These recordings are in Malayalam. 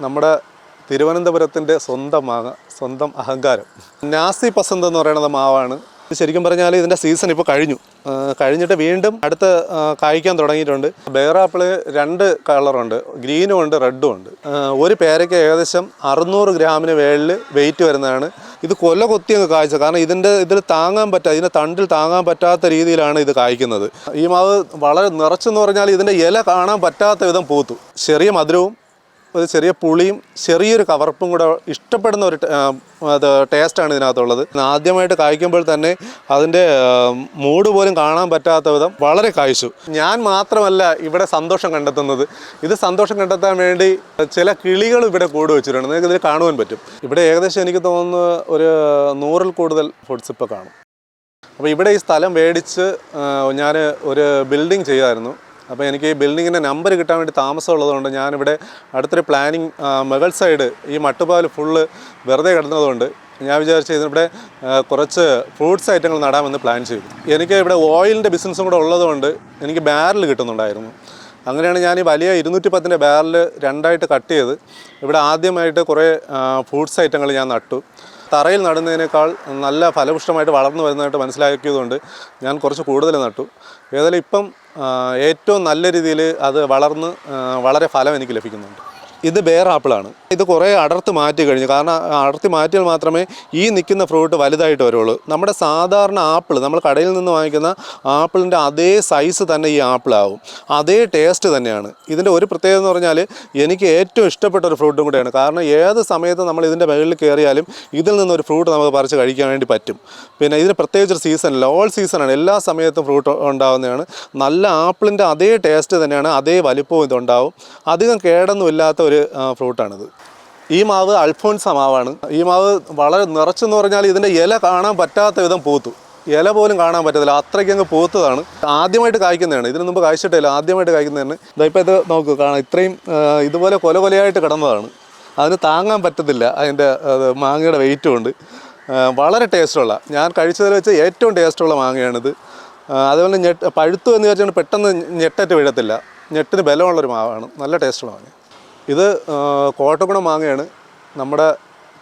നമ്മുടെ തിരുവനന്തപുരത്തിന്റെ സ്വന്തം മാങ്ങ സ്വന്തം അഹങ്കാരം. നാസി പസന്ത് എന്ന് പറയുന്നത് മാവാണ്. ശരിക്കും പറഞ്ഞാൽ ഇതിന്റെ സീസൺ ഇപ്പോൾ കഴിഞ്ഞു. കഴിഞ്ഞിട്ട് വീണ്ടും അടുത്ത് കായ്ക്കാൻ തുടങ്ങിയിട്ടുണ്ട്. ബേറാപ്പിൾ രണ്ട് കളറുണ്ട്. ഗ്രീനും ഉണ്ട് റെഡും ഉണ്ട്. ഒരു പേരയ്ക്ക് ഏകദേശം അറുന്നൂറ് ഗ്രാമിന് വേളിൽ വെയിറ്റ് വരുന്നതാണ്. ഇത് കൊല്ല കൊത്തി അങ്ങ് കാഴ്ച കാരണം ഇതിന്റെ ഇതിൽ താങ്ങാൻ പറ്റാ ഇതിന്റെ തണ്ടിൽ താങ്ങാൻ പറ്റാത്ത രീതിയിലാണ് ഇത് കായ്ക്കുന്നത്. ഈ മാവ് വളരെ നിറച്ചെന്ന് പറഞ്ഞാൽ ഇതിന്റെ ഇല കാണാൻ പറ്റാത്ത വിധം പൂത്തു. ചെറിയ മധുരവും ഒരു ചെറിയ പുളിയും ചെറിയൊരു കവർപ്പും കൂടെ ഇഷ്ടപ്പെടുന്ന ഒരു അത് ടേസ്റ്റാണ് ഇതിനകത്തുള്ളത്. ആദ്യമായിട്ട് കായ്ക്കുമ്പോൾ തന്നെ അതിന്റെ മൂട് പോലും കാണാൻ പറ്റാത്ത വിധം വളരെ കായ്ച്ചു ഞാൻ മാത്രമല്ല ഇവിടെ സന്തോഷം കണ്ടെത്തുന്നത്. ഇത് സന്തോഷം കണ്ടെത്താൻ വേണ്ടി ചില കിളികൾ ഇവിടെ കൂട് വെച്ചിട്ടുണ്ട്. നിങ്ങൾക്ക് ഇതിൽ കാണുവാൻ പറ്റും. ഇവിടെ ഏകദേശം എനിക്ക് തോന്നുന്നു ഒരു നൂറിൽ കൂടുതൽ ഫുഡ്സ് ഇപ്പോൾ കാണും. അപ്പോൾ ഇവിടെ ഈ സ്ഥലം മേടിച്ച് ഞാൻ ഒരു ബിൽഡിംഗ് ചെയ്തായിരുന്നു അപ്പോൾ എനിക്ക് ഈ ബിൽഡിങ്ങിന്റെ നമ്പർ കിട്ടാൻ വേണ്ടി താമസമുള്ളതുകൊണ്ട് ഞാനിവിടെ അടുത്തൊരു പ്ലാനിങ് മെഗൽ സൈഡ് ഈ മട്ടുപാൽ ഫുള്ള് വെറുതെ കിടന്നതുകൊണ്ട് ഞാൻ വിചാരിച്ചു ഇതിവിടെ ആ, കുറച്ച് ഫ്രൂട്ട്സ് ഐറ്റങ്ങൾ നടാമെന്ന് പ്ലാൻ ചെയ്തു. എനിക്ക് ഇവിടെ ഓയിലിന്റെ ബിസിനസ്സും കൂടെ ഉള്ളതുകൊണ്ട് എനിക്ക് ബാരൽ കിട്ടുന്നുണ്ടായിരുന്നു. അങ്ങനെയാണ് ഞാൻ ഈ വലിയ ഇരുന്നൂറ്റി പത്തിന്റെ ബാരൽ രണ്ടായിട്ട് കട്ട് ചെയ്ത് ഇവിടെ ആദ്യമായിട്ട് കുറേ ഫ്രൂട്ട്സ് ഐറ്റങ്ങൾ ഞാൻ നട്ടു. തറയിൽ നടുന്നതിനേക്കാൾ നല്ല ഫലപുഷ്ടമായിട്ട് വളർന്നു വരുന്നതായിട്ട് മനസ്സിലാക്കിയതുകൊണ്ട് ഞാൻ കുറച്ച് കൂടുതൽ നട്ടു. ഏതായാലും ഇപ്പം ഏറ്റവും നല്ല രീതിയിൽ അത് വളർന്ന് വളരെ ഫലം എനിക്ക് ലഭിക്കുന്നുണ്ട്. ഇത് ബേർ ആപ്പിളാണ് ഇത് കുറേ അടർത്തി മാറ്റി കഴിഞ്ഞു. കാരണം അടർത്തി മാറ്റിയാൽ മാത്രമേ ഈ നിൽക്കുന്ന ഫ്രൂട്ട് വലുതായിട്ട് വരുള്ളൂ. നമ്മുടെ സാധാരണ ആപ്പിൾ നമ്മൾ കടയിൽ നിന്ന് വാങ്ങിക്കുന്ന ആപ്പിളിന്റെ അതേ സൈസ് തന്നെ ഈ ആപ്പിളാവും അതേ ടേസ്റ്റ് തന്നെയാണ്. ഇതിന്റെ ഒരു പ്രത്യേകത എന്ന് പറഞ്ഞാൽ എനിക്ക് ഏറ്റവും ഇഷ്ടപ്പെട്ട ഒരു ഫ്രൂട്ടും കൂടെയാണ്. കാരണം ഏത് സമയത്ത് നമ്മൾ ഇതിന്റെ മുകളിൽ കയറിയാലും ഇതിൽ നിന്നൊരു ഫ്രൂട്ട് നമുക്ക് പറിച്ച് കഴിക്കാൻ വേണ്ടി പറ്റും. പിന്നെ ഇതിന് പ്രത്യേകിച്ച് സീസണല്ല ഓൾ സീസണാണ് എല്ലാ സമയത്തും ഫ്രൂട്ട് ഉണ്ടാകുന്നതാണ് നല്ല ആപ്പിളിന്റെ അതേ ടേസ്റ്റ് തന്നെയാണ്. അതേ വലിപ്പവും ഇതുണ്ടാവും. അധികം കേടൊന്നും ഇല്ലാത്ത ഒരു ഫ്രൂട്ടാണിത്. ഈ മാവ് അൽഫോൺസ മാവാണ്. ഈ മാവ് വളരെ നിറച്ചെന്ന് പറഞ്ഞാൽ ഇതിന്റെ ഇല കാണാൻ പറ്റാത്ത വിധം പൂത്തു. ഇല പോലും കാണാൻ പറ്റത്തില്ല. അത്രയ്ക്ക് അങ്ങ് പൂത്തതാണ്. ആദ്യമായിട്ട് കായ്ക്കുന്നതാണ്. ഇതിന് മുമ്പ് കായ്ച്ചിട്ടില്ല. ആദ്യമായിട്ട് കായ്ക്കുന്നതാണ്. ഇതായിപ്പോൾ ഇത് നോക്കൂ കാണാം. ഇത്രയും ഇതുപോലെ കൊല കൊലയായിട്ട് കിടന്നതാണ്. അതിന് താങ്ങാൻ പറ്റത്തില്ല. അതിന്റെ മാങ്ങയുടെ വെയിറ്റും ഉണ്ട് വളരെ ടേസ്റ്റുള്ള. ഞാൻ കഴിച്ചതിൽ വെച്ച് ഏറ്റവും ടേസ്റ്റുള്ള മാങ്ങയാണിത്. അതുപോലെ ഞെട്ട് പഴുത്തു എന്ന് വെച്ചാൽ പെട്ടെന്ന് ഞെട്ടറ്റ് വീഴത്തില്ല. ഞെട്ടിന് ബലമുള്ളൊരു മാവാണ്. നല്ല ടേസ്റ്റുള്ള മാങ്ങ ഇത് കോട്ടക്കുണ മാങ്ങയാണ് നമ്മുടെ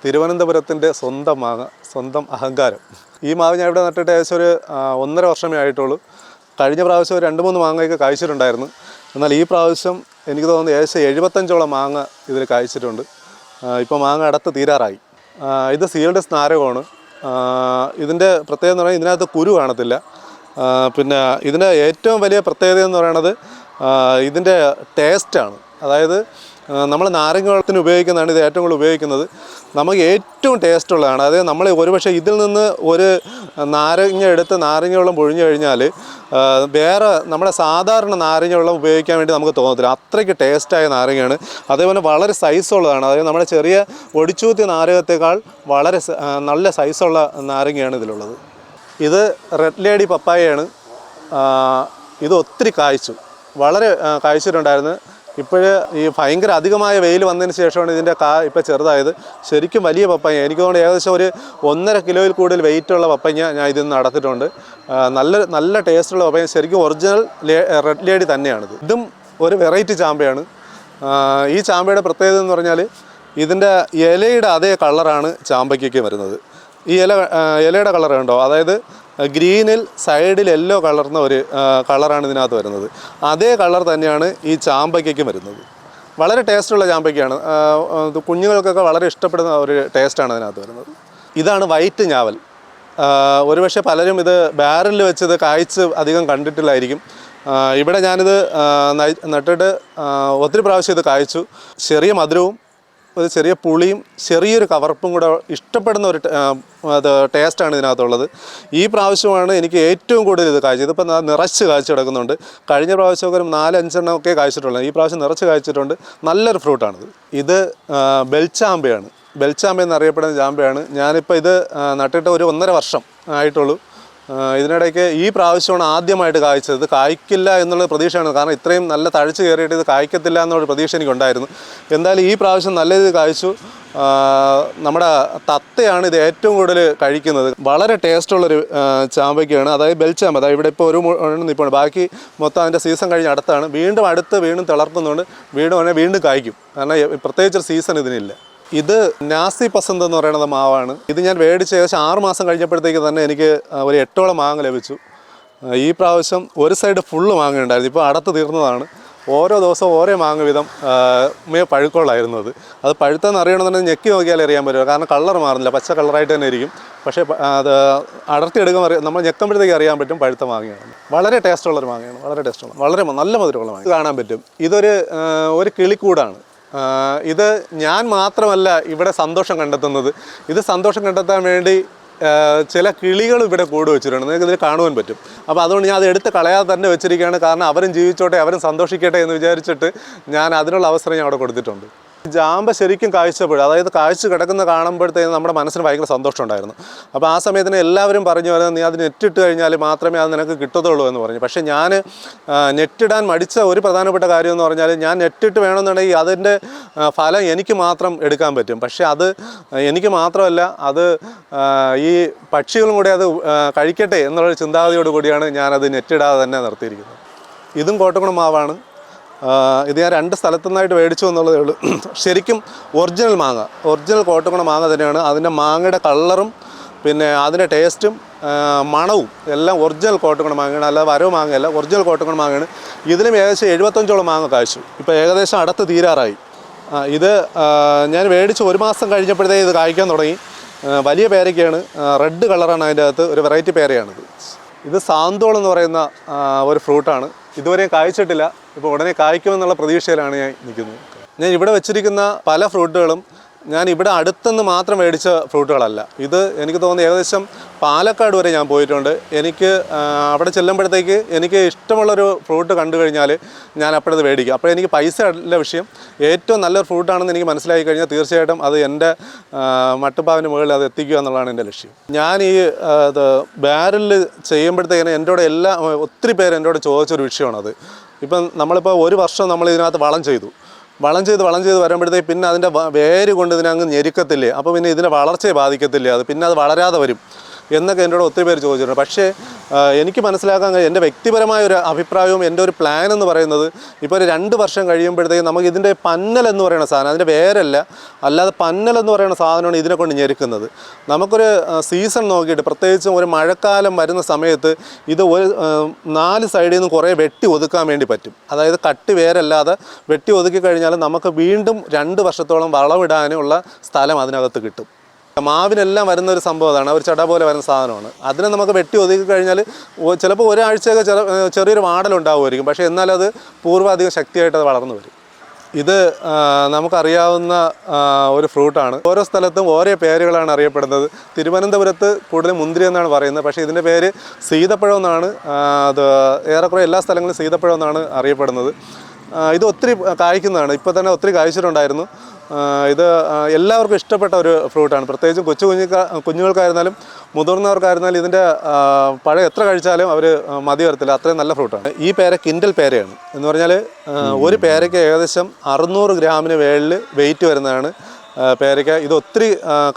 തിരുവനന്തപുരത്തിന്റെ സ്വന്തം മാങ്ങ സ്വന്തം അഹങ്കാരം. ഈ മാവ് ഞാൻ ഇവിടെ നട്ടിട്ട് ഏകദേശം ഒരു ഒന്നര വർഷമേ ആയിട്ടുള്ളൂ. കഴിഞ്ഞ പ്രാവശ്യം രണ്ട് മൂന്ന് മാങ്ങയൊക്കെ കായ്ച്ചിട്ടുണ്ടായിരുന്നു. എന്നാൽ ഈ പ്രാവശ്യം എനിക്ക് തോന്നുന്നു ഏകദേശം എഴുപത്തഞ്ചോളം മാങ്ങ ഇതിൽ കായ്ച്ചിട്ടുണ്ട്. ഇപ്പോൾ മാങ്ങ അടുത്ത് തീരാറായി. ഇത് സീൽഡ് സ്നാരകമാണ്. ഇതിന്റെ പ്രത്യേകത എന്ന് പറഞ്ഞാൽ ഇതിനകത്ത് കുരു കാണത്തില്ല. പിന്നെ ഇതിന്റെ ഏറ്റവും വലിയ പ്രത്യേകത എന്ന് പറയുന്നത് ഇതിന്റെ ടേസ്റ്റാണ് അതായത് നമ്മൾ നാരങ്ങ വെള്ളത്തിന് ഉപയോഗിക്കുന്നതാണ് ഇത് ഏറ്റവും കൂടുതൽ ഉപയോഗിക്കുന്നത്. നമുക്ക് ഏറ്റവും ടേസ്റ്റ് ഉള്ളതാണ്. അതായത് നമ്മൾ ഒരുപക്ഷെ ഇതിൽ നിന്ന് ഒരു നാരങ്ങ എടുത്ത് നാരങ്ങ വെള്ളം പൊഴിഞ്ഞു കഴിഞ്ഞാൽ വേറെ നമ്മുടെ സാധാരണ നാരങ്ങ വെള്ളം ഉപയോഗിക്കാൻ വേണ്ടി നമുക്ക് തോന്നത്തില്ല. അത്രയ്ക്ക് ടേസ്റ്റായ നാരങ്ങയാണ്. അതേപോലെ വളരെ സൈസുള്ളതാണ് അതായത് നമ്മുടെ ചെറിയ ഒടിച്ചൂത്തിയ നാരകത്തേക്കാൾ വളരെ നല്ല സൈസുള്ള നാരങ്ങയാണ് ഇതിലുള്ളത്. ഇത് റെഡ് ലേഡി പപ്പായയാണ്. ഇത് ഒത്തിരി കായ്ച്ചു. വളരെ കായ്ച്ചിട്ടുണ്ടായിരുന്നു. ഇപ്പോഴ് ഈ ഭയങ്കര അധികമായ വെയിൽ വന്നതിന് ശേഷമാണ് ഇതിന്റെ കാ ഇപ്പോൾ ചെറുതായത്. ശരിക്കും വലിയ പപ്പയ്യ എനിക്ക് തോന്നുന്നു ഏകദേശം ഒരു ഒന്നര കിലോയിൽ കൂടുതൽ വെയിറ്റുള്ള പപ്പയ്യ ഞാൻ ഇതിൽ നിന്ന് നടത്തിയിട്ടുണ്ട് നല്ല നല്ല ടേസ്റ്റുള്ള പപ്പയ്യ ശരിക്കും ഒറിജിനൽ റെഡ് ലേഡി തന്നെയാണിത്. ഇതും ഒരു വെറൈറ്റി ചാമ്പയാണ്. ഈ ചാമ്പയുടെ പ്രത്യേകത എന്ന് പറഞ്ഞാൽ ഇതിന്റെ ഇലയുടെ അതേ കളറാണ് ചാമ്പയ്ക്കൊക്കെ വരുന്നത്. ഈ ഇല ഇലയുടെ കളർ കണ്ടോ അതായത് ഗ്രീനിൽ സൈഡിൽ യെല്ലോ കളർന്ന ഒരു കളറാണ് ഇതിനകത്ത് വരുന്നത്. അതേ കളർ തന്നെയാണ് ഈ ചാമ്പയ്ക്കും വരുന്നത്. വളരെ ടേസ്റ്റുള്ള ചാമ്പയ്ക്കാണ്. കുഞ്ഞുങ്ങൾക്കൊക്കെ വളരെ ഇഷ്ടപ്പെടുന്ന ഒരു ടേസ്റ്റാണ് അതിനകത്ത് വരുന്നത്. ഇതാണ് വൈറ്റ് ഞാവൽ. ഒരുപക്ഷെ പലരും ഇത് ബാരലിൽ വെച്ചത് കായ്ച്ച് അധികം കണ്ടിട്ടില്ലായിരിക്കും. ഇവിടെ ഞാനിത് നട്ടിട്ട് ഒത്തിരി പ്രാവശ്യം ഇത് കായ്ച്ചു. ചെറിയ മധുരവും ഒരു ചെറിയ പുളിയും ചെറിയൊരു കവർപ്പും കൂടെ ഇഷ്ടപ്പെടുന്ന ഒരു അത് ടേസ്റ്റാണ് ഇതിനകത്തുള്ളത്. ഈ പ്രാവശ്യമാണ് എനിക്ക് ഏറ്റവും കൂടുതൽ ഇത് കാഴ്ച ഇതിപ്പോൾ നിറച്ച് കാഴ്ച കിടക്കുന്നുണ്ട്. കഴിഞ്ഞ പ്രാവശ്യമൊക്കെ ഒരു നാലഞ്ചെണ്ണം ഒക്കെ കായ്ച്ചിട്ടുള്ളത് ഈ പ്രാവശ്യം നിറച്ച് കാഴ്ചിട്ടുണ്ട്. നല്ലൊരു ഫ്രൂട്ടാണിത് ഇത്. ബെൽച്ചാമ്പയാണ് ബെൽച്ചാമ്പ എന്നറിയപ്പെടുന്ന ചാമ്പയാണ്. ഞാനിപ്പോൾ ഇത് നട്ടിട്ട് ഒരു ഒന്നര വർഷം ആയിട്ടുള്ളൂ. ഇതിനിടയ്ക്ക് ഈ പ്രാവശ്യമാണ് ആദ്യമായിട്ട് കായ്ച്ചത്. കായ്ക്കില്ല എന്നുള്ള പ്രതീക്ഷയാണ്. കാരണം ഇത്രയും നല്ല തഴച്ച് കയറിയിട്ട് ഇത് കായ്ക്കത്തില്ല എന്നുള്ള പ്രതീക്ഷ എനിക്കുണ്ടായിരുന്നു. എന്തായാലും ഈ പ്രാവശ്യം നല്ല രീതിയിൽ കായ്ച്ചു. നമ്മുടെ തത്തയാണ് ഇത് ഏറ്റവും കൂടുതൽ കഴിക്കുന്നത്. വളരെ ടേസ്റ്റുള്ളൊരു ചാമ്പയ്ക്കാണ്. അതായത് ബെൽച്ചാമ്പ അതായത് ഇവിടെ ഇപ്പോൾ ഒരു നിൽപ്പുണ്ട്. ബാക്കി മൊത്തം അതിന്റെ സീസൺ കഴിഞ്ഞ് അടുത്താണ്. വീണ്ടും അടുത്ത് വീണ്ടും തിളർത്തുന്നുണ്ട് വീണ്ടും അതിനെ വീണ്ടും കായ്ക്കും. കാരണം പ്രത്യേകിച്ചൊരു സീസൺ ഇതിനില്ല. ഇത് നാസി പസന്ത് എന്ന് പറയുന്നത് മാവാണ്. ഇത് ഞാൻ മേടിച്ച് ഏകദേശം ആറ് മാസം കഴിഞ്ഞപ്പോഴത്തേക്ക് തന്നെ എനിക്ക് ഒരു എട്ടോളം മാങ്ങ ലഭിച്ചു. ഈ പ്രാവശ്യം ഒരു സൈഡ് ഫുള്ള് മാങ്ങ ഉണ്ടായിരുന്നു ഇപ്പോൾ അടത്ത് തീർന്നതാണ്. ഓരോ ദിവസവും ഓരോ മാങ്ങ വീതം മേ പഴുക്കോളായിരുന്നു അത്. അത് പഴുത്തെന്ന് അറിയണമെന്നുണ്ടെങ്കിൽ ഞെക്കി നോക്കിയാലേ അറിയാൻ പറ്റുമോ കാരണം കളർ മാറുന്നില്ല. പച്ച കളറായിട്ട് തന്നെ ഇരിക്കും. പക്ഷേ അത് അടർത്തി എടുക്കാൻ അറിയാം നമ്മൾ ഞെക്കുമ്പോഴത്തേക്ക് അറിയാൻ പറ്റും പഴുത്ത മാങ്ങയാണ്. വളരെ ടേസ്റ്റുള്ളൊരു മാങ്ങയാണ്. വളരെ ടേസ്റ്റുള്ള വളരെ നല്ല മധുരമുള്ള മാങ്ങ. കാണാൻ പറ്റും. ഇതൊരു ഒരു കിളിക്കൂടാണ്. ഇത് ഞാൻ മാത്രമല്ല ഇവിടെ സന്തോഷം കണ്ടെത്തുന്നത്. ഇത് സന്തോഷം കണ്ടെത്താൻ വേണ്ടി ചില കിളികൾ ഇവിടെ കൂട് വെച്ചിട്ടുണ്ട്. നിങ്ങൾക്ക് ഇതിൽ കാണുവാൻ പറ്റും. അപ്പോൾ അതുകൊണ്ട് ഞാൻ അത് എടുത്ത് കളയാതെ തന്നെ വെച്ചിരിക്കുകയാണ്. കാരണം അവരും ജീവിച്ചോട്ടെ അവരും സന്തോഷിക്കട്ടെ എന്ന് വിചാരിച്ചിട്ട് ഞാൻ അതിനുള്ള അവസരം ഞാൻ അവിടെ കൊടുത്തിട്ടുണ്ട്. ജാമ്പ ശരിക്കും കാഴ്ചപ്പെടും. അതായത് കാഴ്ച കിടക്കുന്ന കാണുമ്പോഴത്തേക്കും നമ്മുടെ മനസ്സിന് ഭയങ്കര സന്തോഷം ഉണ്ടായിരുന്നു അപ്പോൾ ആ സമയത്തിന് എല്ലാവരും പറഞ്ഞു വരുന്നത് നീ അത് നെറ്റിട്ട് കഴിഞ്ഞാൽ മാത്രമേ അത് നിനക്ക് കിട്ടത്തുള്ളൂ എന്ന് പറഞ്ഞു. പക്ഷേ ഞാൻ നെറ്റിടാൻ മടിച്ച ഒരു പ്രധാനപ്പെട്ട കാര്യം എന്ന് പറഞ്ഞാൽ ഞാൻ നെറ്റിട്ട് വേണമെന്നുണ്ടെങ്കിൽ അതിന്റെ ഫലം എനിക്ക് മാത്രം എടുക്കാൻ പറ്റും. പക്ഷേ അത് എനിക്ക് മാത്രമല്ല അത് ഈ പക്ഷികളും കൂടെ അത് കഴിക്കട്ടെ എന്നുള്ളൊരു ചിന്താഗതിയോട് കൂടിയാണ് ഞാനത് നെറ്റിടാതെ തന്നെ നിർത്തിയിരിക്കുന്നത്. ഇതും കോട്ടക്കുളം മാവാണ്. ഇത് ഞാൻ രണ്ട് സ്ഥലത്തു നിന്നായിട്ട് മേടിച്ചു എന്നുള്ളതേ ഉള്ളൂ. ശരിക്കും ഒറിജിനൽ മാങ്ങ ഒറിജിനൽ കോട്ടക്കുണ മാങ്ങ തന്നെയാണ്. അതിന്റെ മാങ്ങയുടെ കളറും പിന്നെ അതിന്റെ ടേസ്റ്റും മണവും എല്ലാം ഒറിജിനൽ കോട്ടക്കുണ മാങ്ങയാണ്. അല്ലാതെ വരവ് മാങ്ങയല്ല ഒറിജിനൽ കോട്ടക്കുണ മാങ്ങയാണ്. ഇതിലും ഏകദേശം എഴുപത്തഞ്ചോളം മാങ്ങ കാഴ്ചു ഇപ്പോൾ ഏകദേശം അടുത്ത് തീരാറായി. ഇത് ഞാൻ മേടിച്ച് ഒരു മാസം കഴിഞ്ഞപ്പോഴത്തേ ഇത് കായ്ക്കാൻ തുടങ്ങി. വലിയ പേരയ്ക്കാണ് റെഡ് കളറാണ് അതിന്റെ അകത്ത് ഒരു വെറൈറ്റി പേരയാണിത്. ഇത് സാന്തോൾ എന്ന് പറയുന്ന ഒരു ഫ്രൂട്ടാണ്. ഇതുവരെയും കായ്ച്ചിട്ടില്ല. ഇപ്പോൾ ഉടനെ കായ്ക്കുമെന്നുള്ള പ്രതീക്ഷയിലാണ് ഞാൻ നിൽക്കുന്നത്. ഞാൻ ഇവിടെ വെച്ചിരിക്കുന്ന പല ഫ്രൂട്ടുകളും ഞാൻ ഇവിടെ അടുത്തുനിന്ന് മാത്രം മേടിച്ച ഫ്രൂട്ടുകളല്ല. ഇത് എനിക്ക് തോന്നുന്നു ഏകദേശം പാലക്കാട് വരെ ഞാൻ പോയിട്ടുണ്ട്. എനിക്ക് അവിടെ ചെല്ലുമ്പോഴത്തേക്ക് എനിക്ക് ഇഷ്ടമുള്ളൊരു ഫ്രൂട്ട് കണ്ടു കഴിഞ്ഞാൽ ഞാൻ അപ്പോഴത് മേടിക്കും. അപ്പോൾ എനിക്ക് പൈസ അല്ല വിഷയം. ഏറ്റവും നല്ലൊരു ഫ്രൂട്ടാണെന്ന് എനിക്ക് മനസ്സിലാക്കി കഴിഞ്ഞാൽ തീർച്ചയായിട്ടും അത് എന്റെ മട്ടുപ്പാവിന്റെ മുകളിൽ അത് എത്തിക്കുക എന്നുള്ളതാണ് എന്റെ ലക്ഷ്യം. ഞാൻ ഈ ബാരലിൽ ചെയ്യുമ്പോഴത്തേക്കിനും എന്റെ എല്ലാ ഒത്തിരി പേര് എന്നോട് ചോദിച്ചൊരു വിഷയമാണത്. ഇപ്പം നമ്മളിപ്പോൾ ഒരു വർഷം നമ്മൾ ഇതിനകത്ത് വളം ചെയ്തു. വളം ചെയ്ത് വളം ചെയ്ത് വരുമ്പോഴത്തേക്ക് പിന്നെ അതിന്റെ വേര് കൊണ്ട് ഇതിനങ്ങ് ഞെരുക്കത്തില്ലേ? അപ്പോൾ പിന്നെ ഇതിന്റെ വളർച്ചയെ ബാധിക്കത്തില്ലേ? അത് പിന്നെ അത് വളരാതെ വരും. എന്നൊക്കെ എന്നോട് ഒത്തിരി പേര് ചോദിച്ചിട്ടുണ്ട്. പക്ഷേ എനിക്ക് മനസ്സിലാക്കാൻ കഴിയും. എന്റെ വ്യക്തിപരമായ ഒരു അഭിപ്രായവും എന്റെ ഒരു പ്ലാൻ എന്ന് പറയുന്നത് ഇപ്പോൾ ഒരു രണ്ട് വർഷം കഴിയുമ്പോഴത്തേക്കും നമുക്ക് ഇതിന്റെ പന്നൽ എന്ന് പറയുന്ന സാധനം അതിന്റെ വേരല്ല. അല്ലാതെ പന്നൽ എന്ന് പറയുന്ന സാധനമാണ് ഇതിനെ കൊണ്ട് ഞെരുക്കുന്നത്. നമുക്കൊരു സീസൺ നോക്കിയിട്ട് പ്രത്യേകിച്ചും ഒരു മഴക്കാലം വരുന്ന സമയത്ത് ഇത് ഒരു നാല് സൈഡിൽ നിന്ന് കുറേ വെട്ടി ഒതുക്കാൻ വേണ്ടി പറ്റും. അതായത് കട്ടി വേരല്ലാതെ വെട്ടി ഒതുക്കി കഴിഞ്ഞാൽ നമുക്ക് വീണ്ടും രണ്ട് വർഷത്തോളം വളമിടാനുള്ള സ്ഥലം അതിനകത്ത് കിട്ടും. മാവിനെല്ലാം വരുന്ന ഒരു സംഭവം ഒരു ചട പോലെ വരുന്ന സാധനമാണ്. അതിനെ നമുക്ക് വെട്ടി ഒതുക്കി കഴിഞ്ഞാൽ ചിലപ്പോൾ ഒരാഴ്ചയൊക്കെ ചെറു ചെറിയൊരു വാടലുണ്ടാവുമായിരിക്കും. പക്ഷേ എന്നാലത് പൂർവാധികം ശക്തിയായിട്ട് അത് വളർന്നു വരും. ഇത് നമുക്കറിയാവുന്ന ഒരു ഫ്രൂട്ടാണ്. ഓരോ സ്ഥലത്തും ഓരോ പേരുകളാണ് അറിയപ്പെടുന്നത്. തിരുവനന്തപുരത്ത് കൂടുതൽ മുന്തിരി എന്നാണ് പറയുന്നത്. പക്ഷേ ഇതിന്റെ പേര് സീതപ്പഴം എന്നാണ് അത് ഏറെക്കുറെ എല്ലാ സ്ഥലങ്ങളിലും സീതപ്പഴം എന്നാണ് അറിയപ്പെടുന്നത്. ഇത് ഒത്തിരി കായ്ക്കുന്നതാണ്. ഇപ്പോൾ തന്നെ ഒത്തിരി കായ്ച്ചിട്ടുണ്ടായിരുന്നു. ഇത് എല്ലാവർക്കും ഇഷ്ടപ്പെട്ട ഒരു ഫ്രൂട്ടാണ്. പ്രത്യേകിച്ചും കൊച്ചു കുഞ്ഞു കുഞ്ഞുങ്ങൾക്കായിരുന്നാലും മുതിർന്നവർക്കായിരുന്നാലും ഇതിന്റെ പഴം എത്ര കഴിച്ചാലും അവർ മതി വരത്തില്ല. അത്രയും നല്ല ഫ്രൂട്ടാണ്. ഈ പേര കിൻഡൽ പേരയാണ്. എന്ന് പറഞ്ഞാൽ ഒരു പേരയ്ക്ക് ഏകദേശം അറുന്നൂറ് ഗ്രാമിന് മേളിൽ വെയിറ്റ് വരുന്നതാണ്. പേരയ്ക്ക. ഇത് ഒത്തിരി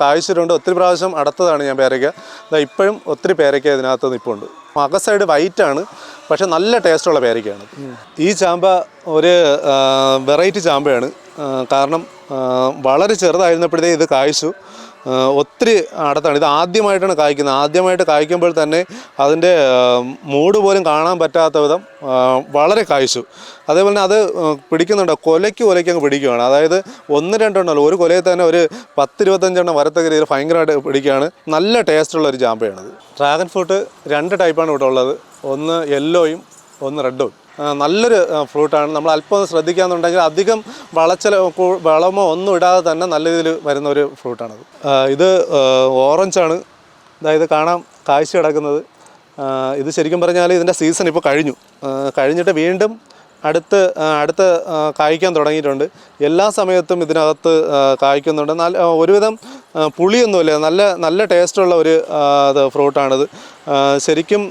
കാഴ്ചയിലുണ്ട്. ഒത്തിരി പ്രാവശ്യം അടുത്തതാണ് ഞാൻ പേരയ്ക്ക. ഇതാ ഇപ്പോഴും ഒത്തിരി പേരയ്ക്ക ഇതിനകത്ത് നിൽപ്പുണ്ട് അക സൈഡ് വൈറ്റ് ആണ് പക്ഷെ നല്ല ടേസ്റ്റുള്ള പേരയ്ക്കാണ് ഈ ചാമ്പ ഒരു വെറൈറ്റി ചാമ്പയാണ്. കാരണം വളരെ ചെറുതായിരുന്നപ്പോഴത്തേ ഇത് കായ്ച്ചു. ഒത്തിരി അടുത്താണ്. ഇത് ആദ്യമായിട്ടാണ് കായ്ക്കുന്നത്. ആദ്യമായിട്ട് കായ്ക്കുമ്പോൾ തന്നെ അതിന്റെ മൂട് പോലും കാണാൻ പറ്റാത്ത വിധം വളരെ കായ്ച്ചു. അതേപോലെ തന്നെ അത് പിടിക്കുന്നുണ്ട്. കൊലയ്ക്ക് കൊലയ്ക്ക് അങ്ങ് പിടിക്കുകയാണ് അതായത് ഒന്ന് രണ്ടെണ്ണമല്ല ഒരു കൊലയിൽ തന്നെ ഒരു പത്തിരുപത്തഞ്ചെണ്ണം വരത്തക്ക രീതിയിൽ ഭയങ്കരമായിട്ട് പിടിക്കുകയാണ്. നല്ല ടേസ്റ്റുള്ള ഒരു ജാമ്പയാണത് ഡ്രാഗൺ ഫ്രൂട്ട് രണ്ട് ടൈപ്പാണ് ഇവിടെ ഉള്ളത്. ഒന്ന് യെല്ലോയും ഒന്ന് റെഡ് ഔട്ട്. നല്ലൊരു ഫ്രൂട്ടാണ്. നമ്മൾ അല്പം ഒന്ന് ശ്രദ്ധിക്കാന്നുണ്ടെങ്കിൽ അധികം വളച്ചല വളമോ ഒന്നും ഇടാതെ തന്നെ നല്ല രീതിയിൽ വരുന്ന ഒരു ഫ്രൂട്ടാണത് ഇത് ഓറഞ്ചാണ്. അതായത് കാണാം കാഴ്ച കിടക്കുന്നത്. ഇത് ശരിക്കും പറഞ്ഞാൽ ഇതിന്റെ സീസൺ ഇപ്പോൾ കഴിഞ്ഞു. കഴിഞ്ഞിട്ട് വീണ്ടും അടുത്ത് അടുത്ത് കായ്ക്കാൻ തുടങ്ങിയിട്ടുണ്ട്. എല്ലാ സമയത്തും ഇതിനകത്ത് കായ്ക്കുന്നുണ്ട്. നല്ല ഒരുവിധം പുളിയൊന്നുമില്ല. നല്ല നല്ല ടേസ്റ്റുള്ള ഒരു ഇത് ഫ്രൂട്ടാണിത്. ശരിക്കും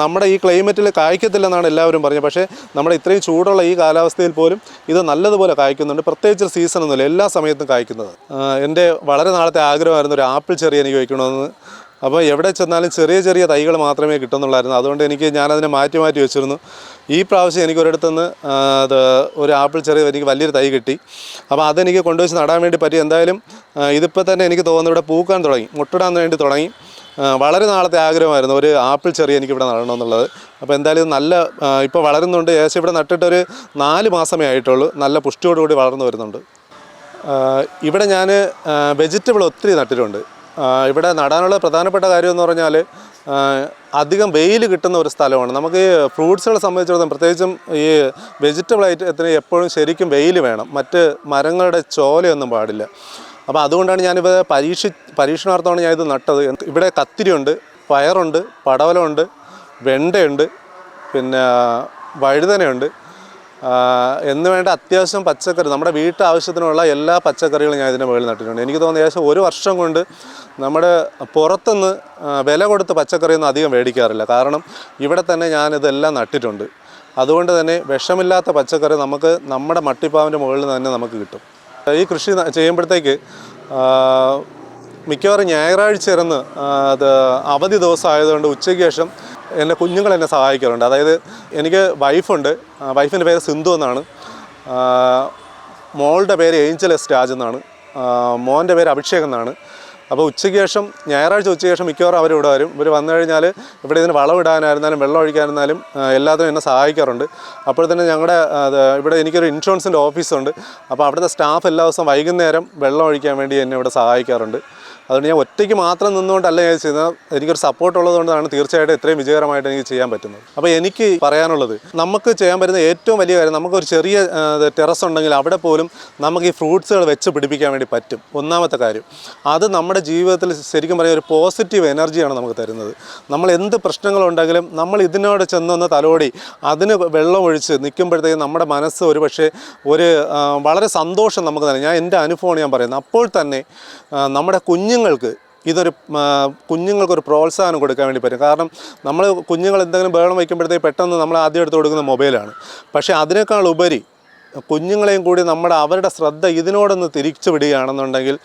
നമ്മുടെ ഈ ക്ലൈമറ്റിൽ കായ്ക്കത്തില്ലെന്നാണ് എല്ലാവരും പറഞ്ഞത്. പക്ഷേ നമ്മുടെ ഇത്രയും ചൂടുള്ള ഈ കാലാവസ്ഥയിൽ പോലും ഇത് നല്ലതുപോലെ കായ്ക്കുന്നുണ്ട്. പ്രത്യേകിച്ച് സീസണൊന്നുമില്ല. എല്ലാ സമയത്തും കായ്ക്കുന്നത്. എന്റെ വളരെ നാളത്തെ ആഗ്രഹമായിരുന്നു ഒരു ആപ്പിൾ ചെറിയ എനിക്ക് വയ്ക്കണമെന്ന്. അപ്പോൾ എവിടെ ചെന്നാലും ചെറിയ ചെറിയ തൈകൾ മാത്രമേ കിട്ടുന്നുള്ളായിരുന്നു. അതുകൊണ്ട് എനിക്ക് ഞാനതിനെ മാറ്റി മാറ്റി വെച്ചിരുന്നു. ഈ പ്രാവശ്യം എനിക്ക് ഒരിടത്തുനിന്ന് അത് ഒരു ആപ്പിൾ ചെറിയ എനിക്ക് വലിയൊരു തൈ കിട്ടി. അപ്പോൾ അതെനിക്ക് കൊണ്ടുവച്ച് നടാൻ വേണ്ടി പറ്റി. എന്തായാലും ഇതിപ്പോൾ തന്നെ എനിക്ക് തോന്നുന്നു ഇവിടെ പൂക്കാൻ തുടങ്ങി മുട്ടിടാൻ വേണ്ടി തുടങ്ങി. വളരെ നാളത്തെ ആഗ്രഹമായിരുന്നു ഒരു ആപ്പിൾ ചെറിയ എനിക്ക് ഇവിടെ നടണമെന്നുള്ളത്. അപ്പോൾ എന്തായാലും നല്ല ഇപ്പോൾ വളരുന്നുണ്ട്. ഏകദേശം ഇവിടെ നട്ടിട്ടൊരു നാല് മാസമേ ആയിട്ടുള്ളൂ. നല്ല പുഷ്ടിയോടുകൂടി വളർന്നു വരുന്നുണ്ട്. ഇവിടെ ഞാൻ വെജിറ്റബിൾ ഒത്തിരി നട്ടിട്ടുണ്ട്. ഇവിടെ നടാനുള്ള പ്രധാനപ്പെട്ട കാര്യം എന്ന് പറഞ്ഞാൽ അധികം വെയിൽ കിട്ടുന്ന ഒരു സ്ഥലമാണ്. നമുക്ക് ഈ ഫ്രൂട്ട്സുകളെ സംബന്ധിച്ചിടത്തോളം പ്രത്യേകിച്ചും ഈ വെജിറ്റബിൾ ഐറ്റത്തിന് എപ്പോഴും ശരിക്കും വെയിൽ വേണം. മറ്റ് മരങ്ങളുടെ ചോലയൊന്നും പാടില്ല. അപ്പോൾ അതുകൊണ്ടാണ് ഞാനിത് പരീക്ഷി പരീക്ഷണാർത്ഥമാണ് ഞാനിത് നട്ടത്. ഇവിടെ കത്തിരിയുണ്ട് പയറുണ്ട് പടവലമുണ്ട് വെണ്ടയുണ്ട് പിന്നെ വഴുതനയുണ്ട്. എന്ന് വേണ്ട അത്യാവശ്യം പച്ചക്കറി നമ്മുടെ വീട്ടാവശ്യത്തിനുള്ള എല്ലാ പച്ചക്കറികളും ഞാൻ ഇതിന്റെ മുകളിൽ നട്ടിട്ടുണ്ട്. എനിക്ക് തോന്നുന്നു ഏകദേശം ഒരു വർഷം കൊണ്ട് നമ്മുടെ പുറത്തുനിന്ന് വില കൊടുത്ത് പച്ചക്കറിയൊന്നും അധികം മേടിക്കാറില്ല. കാരണം ഇവിടെ തന്നെ ഞാനിതെല്ലാം നട്ടിട്ടുണ്ട്. അതുകൊണ്ട് തന്നെ വിഷമില്ലാത്ത പച്ചക്കറി നമുക്ക് നമ്മുടെ മട്ടിപ്പാവിന്റെ മുകളിൽ തന്നെ നമുക്ക് കിട്ടും. ഈ കൃഷി ചെയ്യുമ്പോഴത്തേക്ക് മിക്കവാറും ഞായറാഴ്ച ഇരുന്ന് അത് അവധി ദിവസം ആയതുകൊണ്ട് ഉച്ചയ്ക്ക് ശേഷം എന്റെ കുഞ്ഞുങ്ങൾ എന്നെ സഹായിക്കാറുണ്ട്. അതായത് എനിക്ക് വൈഫുണ്ട്. വൈഫിന്റെ പേര് സിന്ധു എന്നാണ്. മോളുടെ പേര് ഏഞ്ചൽ എസ് രാജ് എന്നാണ്. മോന്റെ പേര് അഭിഷേക് എന്നാണ്. അപ്പോൾ ഉച്ചയ്ക്ക് ശേഷം ഞായറാഴ്ച ഉച്ചയ്ക്ക് ശേഷം മിക്കവാറും അവർ ഇവിടെ വരും. ഇവർ വന്നു കഴിഞ്ഞാൽ ഇവിടെ ഇതിന് വളമിടാനായിരുന്നാലും വെള്ളം ഒഴിക്കാനായിരുന്നാലും എല്ലാത്തിനും എന്നെ സഹായിക്കാറുണ്ട്. അപ്പോൾ തന്നെ ഞങ്ങളുടെ ഇവിടെ എനിക്കൊരു ഇൻഷുറൻസിന്റെ ഓഫീസുണ്ട്. അപ്പോൾ അവിടുത്തെ സ്റ്റാഫ് എല്ലാ ദിവസവും വൈകുന്നേരം വെള്ളം ഒഴിക്കാൻ വേണ്ടി എന്നെ ഇവിടെ സഹായിക്കാറുണ്ട്. അതുകൊണ്ട് ഞാൻ ഒറ്റയ്ക്ക് മാത്രം നിന്നുകൊണ്ടല്ല ഞാൻ ചെയ്യുന്നത്. എനിക്കൊരു സപ്പോർട്ട് ഉള്ളതുകൊണ്ടാണ് തീർച്ചയായിട്ടും ഇത്രയും വിജയകരമായിട്ട് എനിക്ക് ചെയ്യാൻ പറ്റുന്നത്. അപ്പോൾ എനിക്ക് പറയാനുള്ളത് നമുക്ക് ചെയ്യാൻ പറ്റുന്ന ഏറ്റവും വലിയ കാര്യം നമുക്കൊരു ചെറിയ ടെറസ് ഉണ്ടെങ്കിൽ അവിടെ പോലും നമുക്ക് ഈ ഫ്രൂട്ട്സുകൾ വെച്ച് പിടിപ്പിക്കാൻ വേണ്ടി പറ്റും. ഒന്നാമത്തെ കാര്യം അത് നമ്മുടെ ജീവിതത്തിൽ ശരിക്കും പറയാൻ ഒരു പോസിറ്റീവ് എനർജിയാണ് നമുക്ക് തരുന്നത്. നമ്മൾ എന്ത് പ്രശ്നങ്ങളുണ്ടെങ്കിലും നമ്മൾ ഇതിനോട് ചെന്നൊന്ന് തലോടി അതിന് വെള്ളം ഒഴിച്ച് നിൽക്കുമ്പോഴത്തേക്കും നമ്മുടെ മനസ്സ് ഒരു പക്ഷേ ഒരു വളരെ സന്തോഷം നമുക്ക് തന്നെ ഞാൻ എന്റെ അനുഭവമാണ് ഞാൻ പറയുന്നത്. അപ്പോൾ തന്നെ നമ്മുടെ നമ്മുടെ കുഞ്ഞുങ്ങൾക്ക് ഇതൊരു കുഞ്ഞുങ്ങൾക്കൊരു പ്രോത്സാഹനം കൊടുക്കാൻ വേണ്ടി പറ്റും. കാരണം നമ്മൾ കുഞ്ഞുങ്ങൾ എന്തെങ്കിലും ബഹളം വയ്ക്കുമ്പോഴത്തേക്ക് പെട്ടെന്ന് നമ്മൾ ആദ്യം എടുത്ത് കൊടുക്കുന്ന മൊബൈലാണ്. പക്ഷേ അതിനേക്കാൾ ഉപരി കുഞ്ഞുങ്ങളെയും കൂടി നമ്മുടെ അവരുടെ ശ്രദ്ധ ഇതിനോടൊന്ന് തിരിച്ചു വിടുകയാണെന്നുണ്ടെങ്കിൽ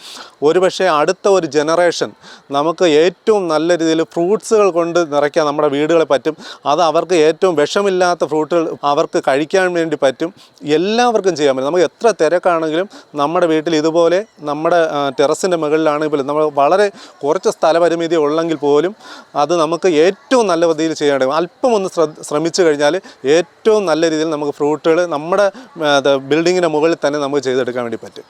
ഒരുപക്ഷെ അടുത്ത ഒരു ജനറേഷൻ നമുക്ക് ഏറ്റവും നല്ല രീതിയിൽ ഫ്രൂട്ട്സുകൾ കൊണ്ട് നിറയ്ക്കാൻ നമ്മുടെ വീടുകളെ പറ്റും. അത് അവർക്ക് ഏറ്റവും വിഷമില്ലാത്ത ഫ്രൂട്ടുകൾ അവർക്ക് കഴിക്കാൻ വേണ്ടി പറ്റും. എല്ലാവർക്കും ചെയ്യാൻ പറ്റും. നമുക്ക് എത്ര തിരക്കാണെങ്കിലും നമ്മുടെ വീട്ടിൽ ഇതുപോലെ നമ്മുടെ ടെറസിന്റെ മുകളിലാണെങ്കിൽ പോലും നമ്മൾ വളരെ കുറച്ച് സ്ഥലപരിമിതി ഉള്ളെങ്കിൽ പോലും അത് നമുക്ക് ഏറ്റവും നല്ല രീതിയിൽ ചെയ്യാൻ അല്പം ഒന്ന് ശ്രമിച്ചു കഴിഞ്ഞാൽ ഏറ്റവും നല്ല രീതിയിൽ നമുക്ക് ഫ്രൂട്ടുകൾ നമ്മുടെ ബിൽഡിങ്ങിന്റെ മുകളിൽ തന്നെ നമുക്ക് ചെയ്തെടുക്കാൻ വേണ്ടി പറ്റും.